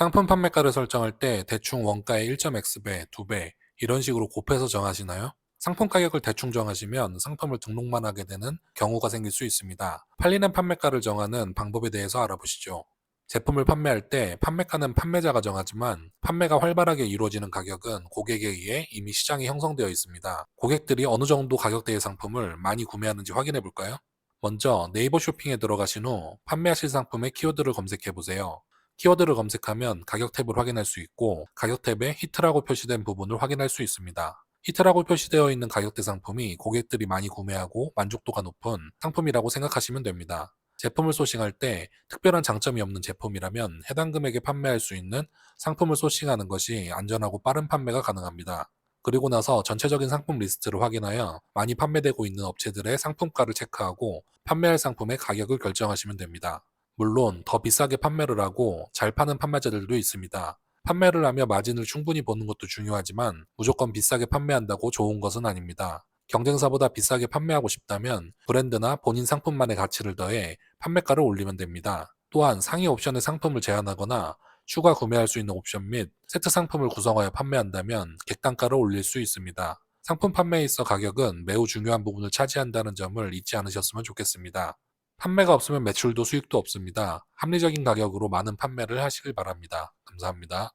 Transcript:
상품 판매가를 설정할 때 대충 원가의 1.x배, 2배 이런 식으로 곱해서 정하시나요? 상품 가격을 대충 정하시면 상품을 등록만 하게 되는 경우가 생길 수 있습니다. 팔리는 판매가를 정하는 방법에 대해서 알아보시죠. 제품을 판매할 때 판매가는 판매자가 정하지만 판매가 활발하게 이루어지는 가격은 고객에 의해 이미 시장이 형성되어 있습니다. 고객들이 어느 정도 가격대의 상품을 많이 구매하는지 확인해 볼까요? 먼저 네이버 쇼핑에 들어가신 후 판매하실 상품의 키워드를 검색해 보세요. 키워드를 검색하면 가격 탭을 확인할 수 있고 가격 탭에 히트라고 표시된 부분을 확인할 수 있습니다. 히트라고 표시되어 있는 가격대 상품이 고객들이 많이 구매하고 만족도가 높은 상품이라고 생각하시면 됩니다. 제품을 소싱할 때 특별한 장점이 없는 제품이라면 해당 금액에 판매할 수 있는 상품을 소싱하는 것이 안전하고 빠른 판매가 가능합니다. 그리고 나서 전체적인 상품 리스트를 확인하여 많이 판매되고 있는 업체들의 상품가를 체크하고 판매할 상품의 가격을 결정하시면 됩니다. 물론 더 비싸게 판매를 하고 잘 파는 판매자들도 있습니다. 판매를 하며 마진을 충분히 보는 것도 중요하지만 무조건 비싸게 판매한다고 좋은 것은 아닙니다. 경쟁사보다 비싸게 판매하고 싶다면 브랜드나 본인 상품만의 가치를 더해 판매가를 올리면 됩니다. 또한 상위 옵션의 상품을 제한하거나 추가 구매할 수 있는 옵션 및 세트 상품을 구성하여 판매한다면 객단가를 올릴 수 있습니다. 상품 판매에 있어 가격은 매우 중요한 부분을 차지한다는 점을 잊지 않으셨으면 좋겠습니다. 판매가 없으면 매출도 수익도 없습니다. 합리적인 가격으로 많은 판매를 하시길 바랍니다. 감사합니다.